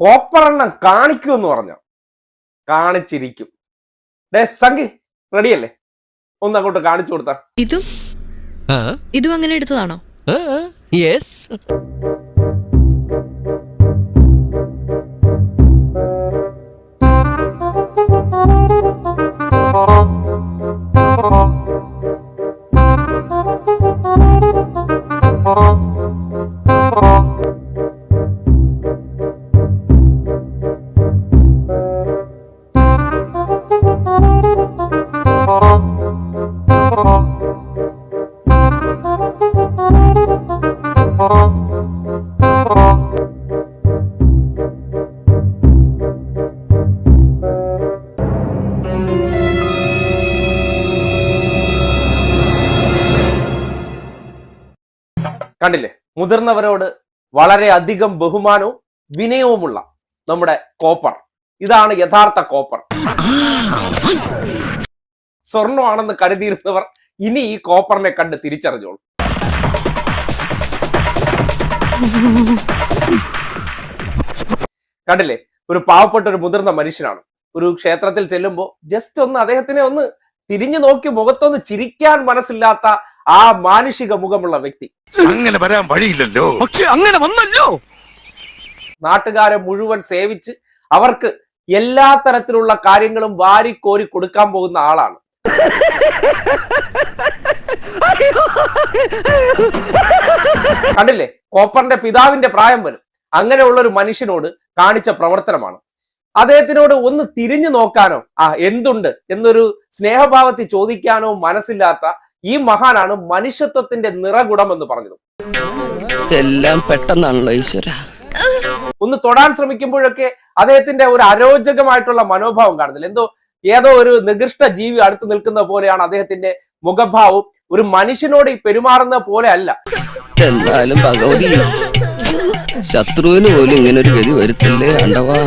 കോപ്പറെണ്ണം കാണിക്കുമെന്ന് പറഞ്ഞു? കാണിച്ചിരിക്കും. ഡേ സംഗി റെഡിയല്ലേ? ഒന്ന് അങ്ങോട്ട് കാണിച്ചു കൊടുത്ത. ഇതും? ഇതും അങ്ങനെ എടുത്തതാണോ? യെസ് കണ്ടില്ലേ? മുതിർന്നവരോട് വളരെ അധികം ബഹുമാനവും വിനയവുമുള്ള നമ്മുടെ കോപ്പർ. ഇതാണ് യഥാർത്ഥ കോപ്പർ. സ്വർണമാണെന്ന് കരുതിയിരുന്നവർ ഇനി ഈ കോപ്പറിനെ കണ്ട് തിരിച്ചറിഞ്ഞോളൂ. കണ്ടില്ലേ? ഒരു പാവപ്പെട്ട ഒരു മുതിർന്ന മനുഷ്യനാണ്. ഒരു ക്ഷേത്രത്തിൽ ചെല്ലുമ്പോൾ ജസ്റ്റ് ഒന്ന് അദ്ദേഹത്തിനെ ഒന്ന് തിരിഞ്ഞു നോക്കി മുഖത്തൊന്ന് ചിരിക്കാൻ മനസ്സില്ലാത്ത ആ മാനുഷിക മുഖമുള്ള വ്യക്തി. അങ്ങനെ വരാൻ വഴിയില്ലല്ലോ. പക്ഷെ അങ്ങനെ വന്നല്ലോ. നാട്ടുകാരെ മുഴുവൻ സേവിച്ച് അവർക്ക് എല്ലാ തരത്തിലുള്ള കാര്യങ്ങളും വാരിക്കോരി കൊടുക്കാൻ പോകുന്ന ആളാണ്. കണ്ടില്ലേ? കോപ്പറിന്റെ പിതാവിന്റെ പ്രായം വരും. അങ്ങനെയുള്ള ഒരു മനുഷ്യനോട് കാണിച്ച പ്രവർത്തനമാണ്. അദ്ദേഹത്തിനോട് ഒന്ന് തിരിഞ്ഞു നോക്കാനോ ആ എന്തുണ്ട് എന്നൊരു സ്നേഹഭാവത്തിൽ ചോദിക്കാനോ മനസ്സില്ലാത്ത ഈ മഹാനാണ് മനുഷ്യത്വത്തിന്റെ നിറകുടം എന്ന് പറഞ്ഞത്. എല്ലാം പെട്ടെന്നാണല്ലോ ഈശ്വര. ഒന്ന് തൊടാൻ ശ്രമിക്കുമ്പോഴൊക്കെ അദ്ദേഹത്തിന്റെ ഒരു അരോചകമായിട്ടുള്ള മനോഭാവം കാണുന്നില്ല. എന്തോ ഏതോ ഒരു നികൃഷ്ട ജീവി അടുത്ത് നിൽക്കുന്ന പോലെയാണ് അദ്ദേഹത്തിന്റെ മുഖഭാവം ഒരു മനുഷ്യനോട് പെരുമാറുന്ന പോലെ അല്ല. എന്നാലും ഭഗവതി ശത്രുവിന് പോലും ഇങ്ങനെ ഒരു ഗതി വരുത്തില്ലേ അണ്ടവാ?